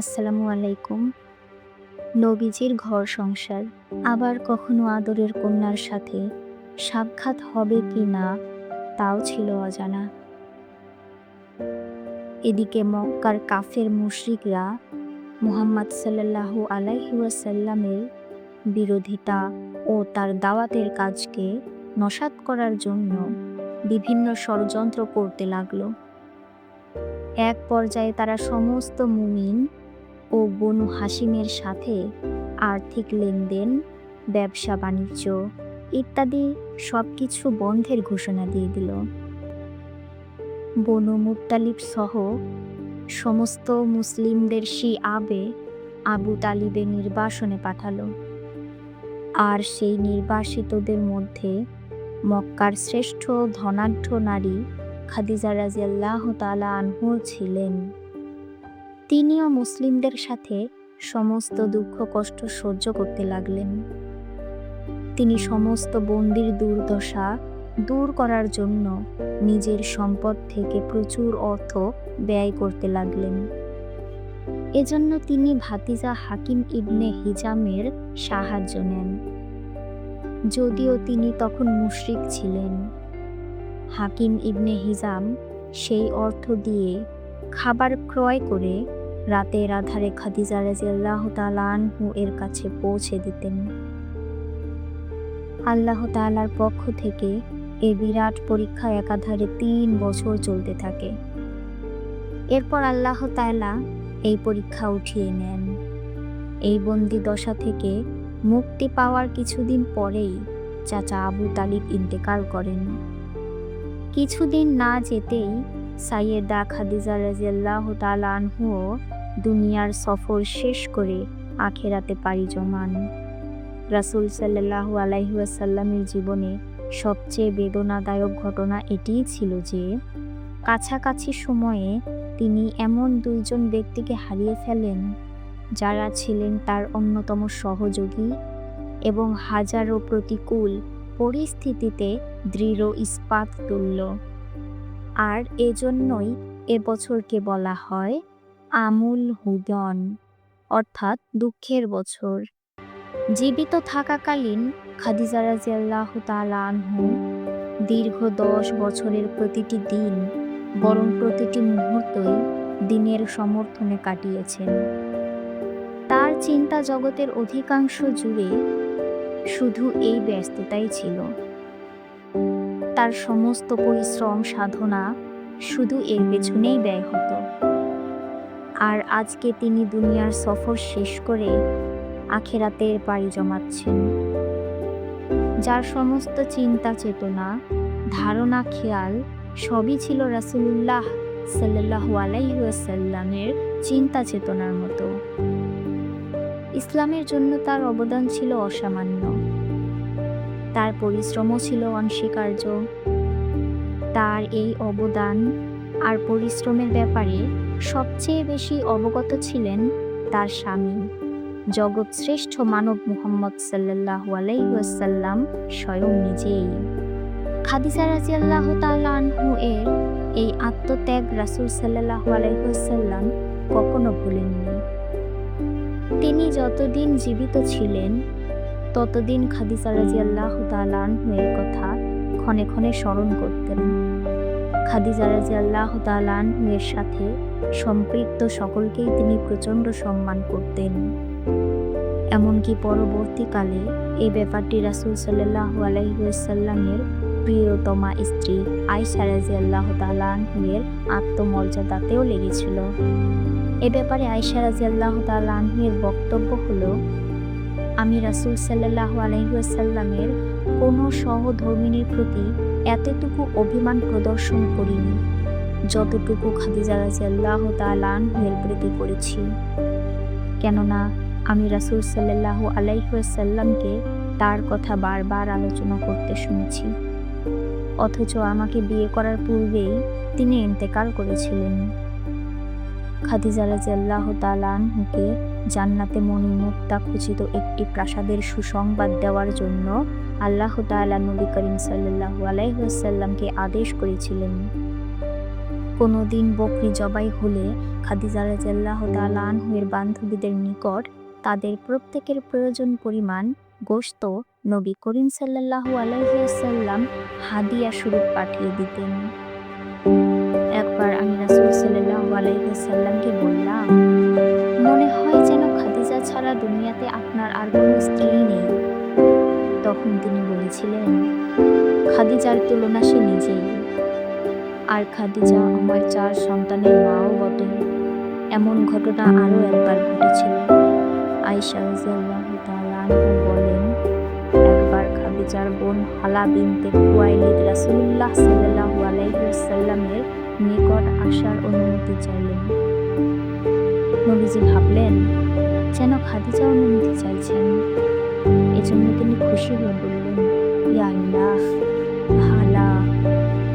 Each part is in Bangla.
আসসালামু আলাইকুম। নবীজির ঘর সংসার, আবার কখনো আদরের কন্যার সাথে সাক্ষাৎ হবে কি না, তাও ছিল অজানা। এদিকে মক্কার কাফের মুশরিকরা মুহাম্মদ সাল্লাল্লাহু আলাইহি ওয়াসাল্লামের বিরোধিতা ও তার দাওয়াতের কাজকে নসাৎ করার জন্য বিভিন্ন ষড়যন্ত্র করতে লাগল। এক পর্যায়ে তারা সমস্ত মুমিন ও বনু হাসিমের সাথে আর্থিক লেনদেন, ব্যবসা বাণিজ্য ইত্যাদি সব কিছু বন্ধের ঘোষণা দিয়ে দিল। বনু মুত্তালিব সহ সমস্ত মুসলিমদের শি আবে আবু তালিবে নির্বাসনে পাঠালো। আর সেই নির্বাসিতদের মধ্যে মক্কার শ্রেষ্ঠ ধনাঢ্য নারী খাদিজা রাজিয়াল্লাহ তালা আনহু ছিলেন। তিনিও মুসলিমদের সাথে সমস্ত দুঃখ, কষ্ট সহ্য করতে লাগলেন। তিনি সমস্ত বন্দির দুর্দশা দূর করার জন্য নিজের সম্পদ থেকে প্রচুর অর্থ ব্যয় করতে লাগলেন। এজন্য তিনি ভাতিজা হাকিম ইবনে হিজামের সাহায্য নেন। যদিও তিনি তখন মুশরিক ছিলেন। হাকিম ইবনে হিজাম সেই অর্থ দিয়ে খাবার ক্রয় করে রাতের আধারে খাদিজা রাজিয়াল্লাহ তালানহু এর কাছে পৌঁছে দিতেন। আল্লাহ তালার পক্ষ থেকে এ বিরাট পরীক্ষা একাধারে তিন বছর চলতে থাকে। এরপর আল্লাহ তালা এই পরীক্ষা উঠিয়ে নেন। এই বন্দি দশা থেকে মুক্তি পাওয়ার কিছুদিন পরেই চাচা আবু তালিব ইন্তেকাল করেন। কিছুদিন না যেতেই সাইয়েদা খাদিজা রাজিয়াল্লাহ তালানহুও দুনিয়ার সফর শেষ করে আখেরাতে পাড়ি জমান। রাসুল সাল্লাহ আলাইহাসাল্লামের জীবনে সবচেয়ে বেদনাদায়ক ঘটনা এটিই ছিল যে, কাছাকাছি সময়ে তিনি এমন দুইজন ব্যক্তিকে হারিয়ে ফেলেন, যারা ছিলেন তার অন্যতম সহযোগী এবং হাজারো প্রতিকূল পরিস্থিতিতে দৃঢ় ইস্পাত তুলল আর এজন্যই এবছরকে বলা হয় আমুল হুদন, অর্থাৎ দুঃখের বছর। জীবিত থাকাকালীন খাদিজা রাজিয়াল্লাহ আনহু দীর্ঘ দশ বছরের প্রতিটি দিন, বরং প্রতিটি মুহূর্তই দিনের সমর্থনে কাটিয়েছেন। তার চিন্তা জগতের অধিকাংশ জুড়ে শুধু এই ব্যস্ততাই ছিল। তার সমস্ত পরিশ্রম, সাধনা শুধু এর পেছনেই ব্যয় হতো। আর আজকে তিনি দুনিয়ার সফর শেষ করে আখেরাতের পাড়ি জমাচ্ছেন। যার সমস্ত চিন্তা চেতনা, ধারণা, খেয়াল সবই ছিল রাসুলুল্লাহ সাল্লাহ আলাইসাল্লামের চিন্তা চেতনার মতো। ইসলামের জন্য তার অবদান ছিল অসামান্য। তার পরিশ্রমও ছিল অনস্বীকার্য। তার এই অবদান আর পরিশ্রমের ব্যাপারে সবচেয়ে বেশি অবগত ছিলেন তার স্বামী। জগৎ শ্রেষ্ঠ মানব মুহাম্মদ সাল্লাহ আলাইসাল্লাম স্বয়ং নিজেই। খাদিজা রাজি আল্লাহ তালহু এর এই আত্মত্যাগ রাসুল সাল্লাহ আলাইসাল্লাম কখনো ভুলেননি। তিনি যতদিন জীবিত ছিলেন, ততদিন খাদিজা রাজি আল্লাহ তালানহুয়ের কথা ক্ষণে ক্ষণে স্মরণ করতেন। খাদিজা রাজি আল্লাহ এর সাথে সম্পৃক্ত সকলকেই তিনি প্রচণ্ড সম্মান করতেন। এমনকি পরবর্তীকালে এই ব্যাপারটি রাসুল সাল্লাহ আলাইসাল্লামের প্রিয়তমা স্ত্রী আয়সা রাজি আল্লাহ তালানহুয়ের আত্মমর্যাদাতেও লেগেছিল। এ ব্যাপারে আয়সা রাজি আল্লাহ তালানহুয়ের বক্তব্য হলো, আমি রাসুল সাল্লাহ আলহিসাল্লামের কোনো সহধর্মিনীর প্রতি এতটুকু অভিমান প্রদর্শন করিনি। যতটুকু খাদিজা রাজি আল্লাহ তালানহুয়ের প্রতি করেছি। কেননা আমি রাসুল সাল্লাহ আলাইসাল্লামকে তার কথা বারবার আলোচনা করতে শুনেছি। অথচ আমাকে বিয়ে করার পূর্বেই তিনি ইন্তেকাল করেছিলেন। খাদিজা রাজি আল্লাহ তালানহুকে জান্নাতে মণিমুক্তা খচিত একটি প্রাসাদের সুসংবাদ দেওয়ার জন্য আল্লাহ তালা নবী করিম সাল্লাহ আলাইসাল্লামকে আদেশ করেছিলেন। কোনো দিন বকরি জবাই হলে খাদিজা রাজিয়াল্লাহ তাআলা আনহুয়ের বান্ধবীদের নিকট তাদের প্রত্যেকের প্রয়োজন পরিমাণ গোশত নবী করিম সাল্লাল্লাহু আলাইসাল্লাম হাদিয়া স্বরূপ পাঠিয়ে দিতেন। একবার আমি রাসূল সাল্লাল্লাহু আলাইসাল্লামকে বললাম, মনে হয় যেন খাদিজা ছাড়া দুনিয়াতে আপনার আর কোনো স্ত্রী নেই। তখন তিনি বলেছিলেন, খাদিজার তুলনা সে নিজেই। আর খাদিজা আমার চার সন্তানের মাও বটে। এমন ঘটনা আরও একবার ঘটেছিল। আয়েশা রাদিয়াল্লাহু তাআলা বলেন, একবার খাদিজার বোন হালা বিনতে খুয়াইলিদ রাসূলুল্লাহ সাল্লাল্লাহু আলাইহি ওয়াসাল্লামের নিকট আসার অনুমতি চাইলেন। নবীজি ভাবলেন, যেন খাদিজা অনুমতি চাইছেন। এজন্য তিনি খুশি হয়ে বললেন, ইয়া আল্লাহ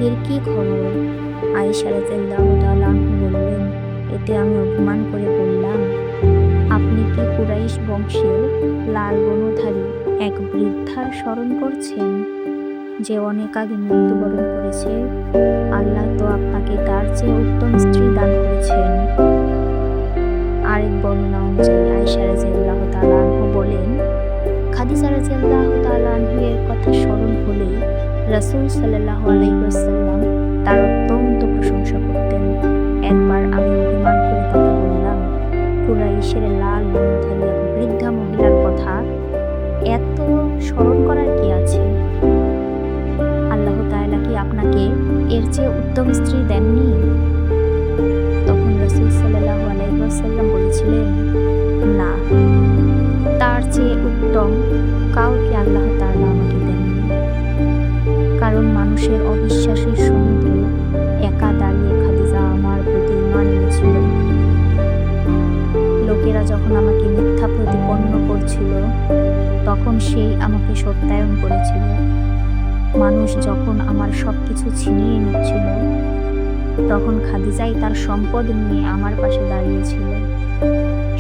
এর কি খবর? আয়েশা আনহা বললেন, এতে আমি অপমান করে বললাম, আপনি কি কুরাইশ বংশের লাল বনধারী এক বৃদ্ধার স্মরণ করছেন যে অনেক আগে মৃত্যুবরণ করেছে? আল্লাহ তো আপনাকে তার চেয়ে উত্তম স্ত্রী দান করেছেন। আরেক বর্ণনা অনুযায়ী আয়েশা রাদিয়াল্লাহু তাআলা বলেন, খাদিজা রাদিয়াল্লাহু তাআলা আনহু এর কথা স্মরণ হলেই রাসূল সাল্লাল্লাহু আলাইহি ওয়াসাল্লাম তার অত্যন্ত প্রশংসা করতেন। একবার আমি অভিমান করে তাকে বললাম, কুরাইশের লাল বনধারী এক বৃদ্ধা মহিলার কথা এত স্মরণ করার কি আছে? আল্লাহ তাআলা কি আপনাকে এর চেয়ে উত্তম স্ত্রী দেননি? তখন রসুল সাল্লাল্লাহু আলাইহি ওয়াসাল্লাম বলেছিলেন, না, তার চেয়ে উত্তম কাউকে আল্লাহ তাআলা আমাকে কারণ মানুষের অবিশ্বাসের সমুদ্রে একা দাঁড়িয়ে খাদিজা আমার প্রতি ইমান এনেছিল। লোকেরা যখন আমাকে মিথ্যা প্রতিপন্ন করছিল, তখন সেই আমাকে সত্যায়ন করেছিল। মানুষ যখন আমার সব কিছু ছিনিয়ে নিচ্ছিল, তখন খাদিজাই তার সম্পদ নিয়ে আমার পাশে দাঁড়িয়েছিল।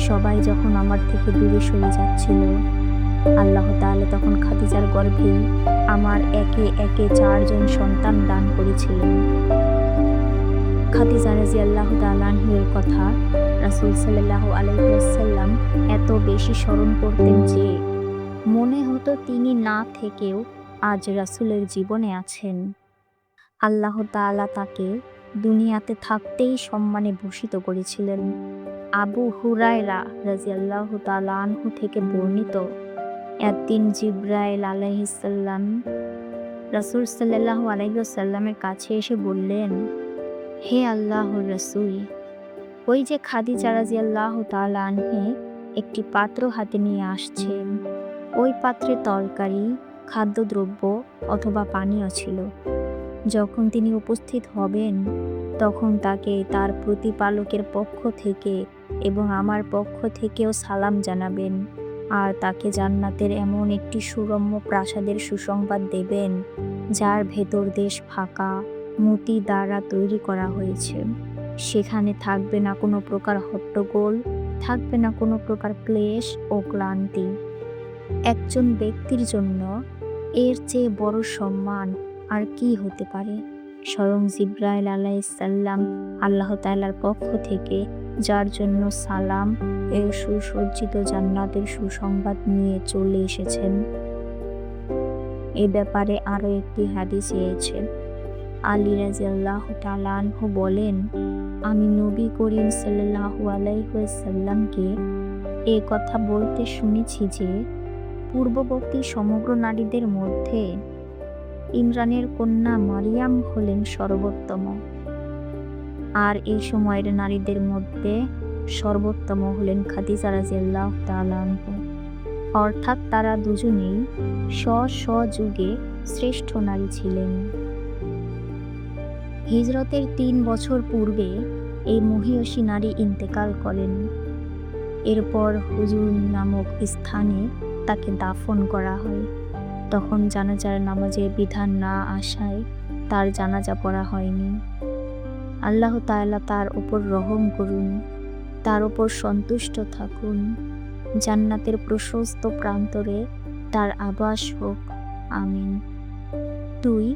সবাই যখন আমার থেকে দূরে সরে যাচ্ছিল আল্লাহ তাআলা তখন খাদিজার গর্ভে আমার একে একে চারজন সন্তান দান করেছিলেন। খাদিজা রাদিয়াল্লাহু তাআলা আনহুর কথা রাসূল সাল্লাল্লাহু আলাইহি ওয়াসাল্লাম এত বেশি স্মরণ করতেন যে মনে হতো তিনি না থেকেও আজ রাসূলের জীবনে আছেন। আল্লাহ তাআলা তাকে দুনিয়াতে থাকতেই সম্মানে ভূষিত করেছিলেন। আবু হুরায়রা রাজিয়াল্লাহু তাআলা আনহু থেকে বর্ণিত একদিন জিব্রাইল আলাইহিসসালাম রাসূল সাল্লাল্লাহু আলাইহি ওয়াসাল্লামের কাছে এসে বললেন, হে আল্লাহ রাসূল, ওই যে খাদিজা রাদিয়াল্লাহু তাআলা আনহা একটি পাত্র হাতে নিয়ে আসছেন ওই পাত্রে তরকারি, খাদ্যদ্রব্য অথবা পানীয় ছিল। যখন তিনি উপস্থিত হবেন, তখন তাকে তার প্রতিপালকের পক্ষ থেকে এবং আমার পক্ষ থেকেও সালাম জানাবেন। আর তাকে জান্নাতের এমন একটি সুরম্য প্রাসাদের সুসংবাদ দেবেন, যার ভেতর দেশ ফাঁকা মতি দ্বারা তৈরি করা হয়েছে। সেখানে থাকবে না কোনো প্রকার হট্টগোল, থাকবে না কোনো প্রকার ক্লেশ ও ক্লান্তি। একজন ব্যক্তির জন্য এর চেয়ে বড় সম্মান আর কি হতে পারে? স্বয়ং জিব্রাইল আলাইসাল্লাম আল্লাহ তাআলার পক্ষ থেকে যার জন্য সালাম এ সুসজ্জিত জান্নাতের সুসংবাদ নিয়ে চলে এসেছেন। এ ব্যাপারে আরও একটি হাদিস এসেছে আলী রাজিয়াল্লাহ তালানহু বলেন, আমি নবী করিম সাল্লাহু আলাইসাল্লামকে এ কথা বলতে শুনেছি যে, পূর্ববর্তী সমগ্র নারীদের মধ্যে ইমরানের কন্যা মারিয়াম হলেন সর্বোত্তম। আর এই সময়ের নারীদের মধ্যে সর্বোত্তম হলেন খাদিজা রাজিয়াল্লাহ তালানহু অর্থাৎ তারা দুজনেই স্ব স্ব যুগে শ্রেষ্ঠ নারী ছিলেন। হিজরতের তিন বছর পূর্বে এই মহিয়সী নারী ইন্তেকাল করেন। এরপর হুজুর নামক স্থানে তাকে দাফন করা হয়। তখন জানাজার নামাজের বিধান না আসায় তার জানাজা পড়া হয়নি। আল্লাহ তাআলা তার ওপর রহম করুন, তার ওপর সন্তুষ্ট থাকুন। জান্নাতের প্রশস্ত প্রান্তরে তার আবাস হোক। আমিন। দুই,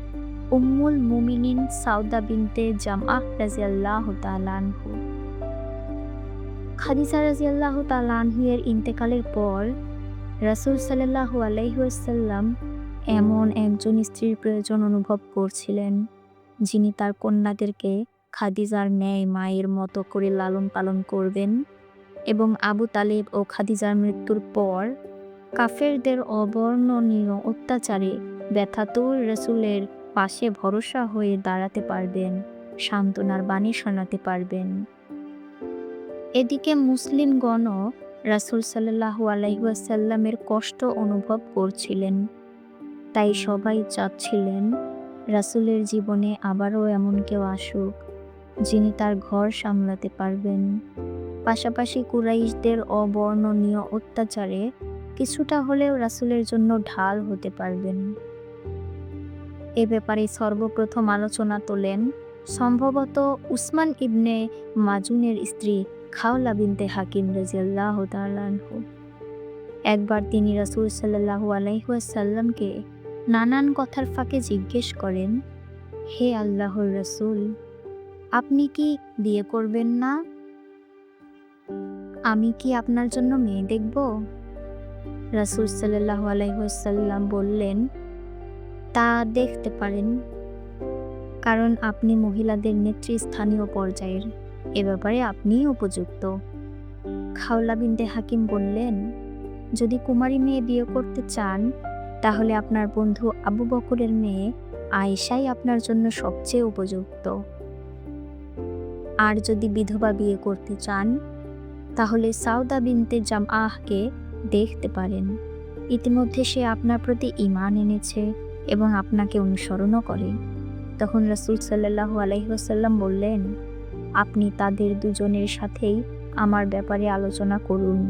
উম্মুল মুমিনিন সাউদা বিনতে জামআহ রাজিয়াল্লাহ তালানহু খাদিজা রাজিয়াল্লাহ তালানহু এর ইন্তেকালের পর রাসূল সাল্লাল্লাহু আলাইহি ওয়াসাল্লাম এমন একজন স্ত্রীর প্রয়োজন অনুভব করছিলেন, যিনি তার কন্যাদেরকে খাদিজার ন্যায় মায়ের মতো করে লালন পালন করবেন এবং আবু তালেব ও খাদিজার মৃত্যুর পর কাফেরদের অবর্ণনীয় অত্যাচারে ব্যথাতুর রসুলের পাশে ভরসা হয়ে দাঁড়াতে পারবেন, সান্ত্বনার বাণী শোনাতে পারবেন। এদিকে মুসলিমগণও রাসুল সাল্লাহু আলাইসাল্লামের কষ্ট অনুভব করছিলেন। তাই সবাই চাচ্ছিলেন, রাসুলের জীবনে আবারও এমন কেউ আসুক। যিনি তার ঘর সামলাতে পারবেন। পাশাপাশি কুরাইশদের অবর্ণনীয় অত্যাচারে কিছুটা হলেও রাসুলের জন্য ঢাল হতে পারবেন। এ ব্যাপারে সর্বপ্রথম আলোচনা তোলেন সম্ভবত উসমান ইবনে মাজুনের স্ত্রী খাওলা বিনতে হাকিম রাজিয়াল্লাহ তালানহু একবার তিনি রাসুল সাল্লাহু আলাইসাল্লামকে নানান কথার ফাঁকে জিজ্ঞেস করেন, হে আল্লাহর রসুল আপনি কি বিয়ে করবেন না? আমি কি আপনার জন্য মেয়ে দেখব? রাসুল সাল্লাহ আলাইসাল্লাম বললেন, তা দেখতে পারেন, কারণ আপনি মহিলাদের নেতৃস্থানীয় পর্যায়ের। এ ব্যাপারে আপনিই উপযুক্ত। খাওলা বিনতে হাকিম বললেন, যদি কুমারী মেয়ে বিয়ে করতে চান, তাহলে আপনার বন্ধু আবু বকরের মেয়ে আয়েশাই আপনার জন্য সবচেয়ে উপযুক্ত। আর যদি বিধবা বিয়ে করতে চান, তাহলে সাউদা বিনতে জাম আহকে দেখতে পারেন। ইতিমধ্যে সে আপনার প্রতি ইমান এনেছে এবং আপনাকে অনুসরণও করে। তখন রাসুল সাল্লাহ আলহিহাসাল্লাম বললেন, আপনি তাদের দুজনের সাথেই আমার ব্যাপারে আলোচনা করুন।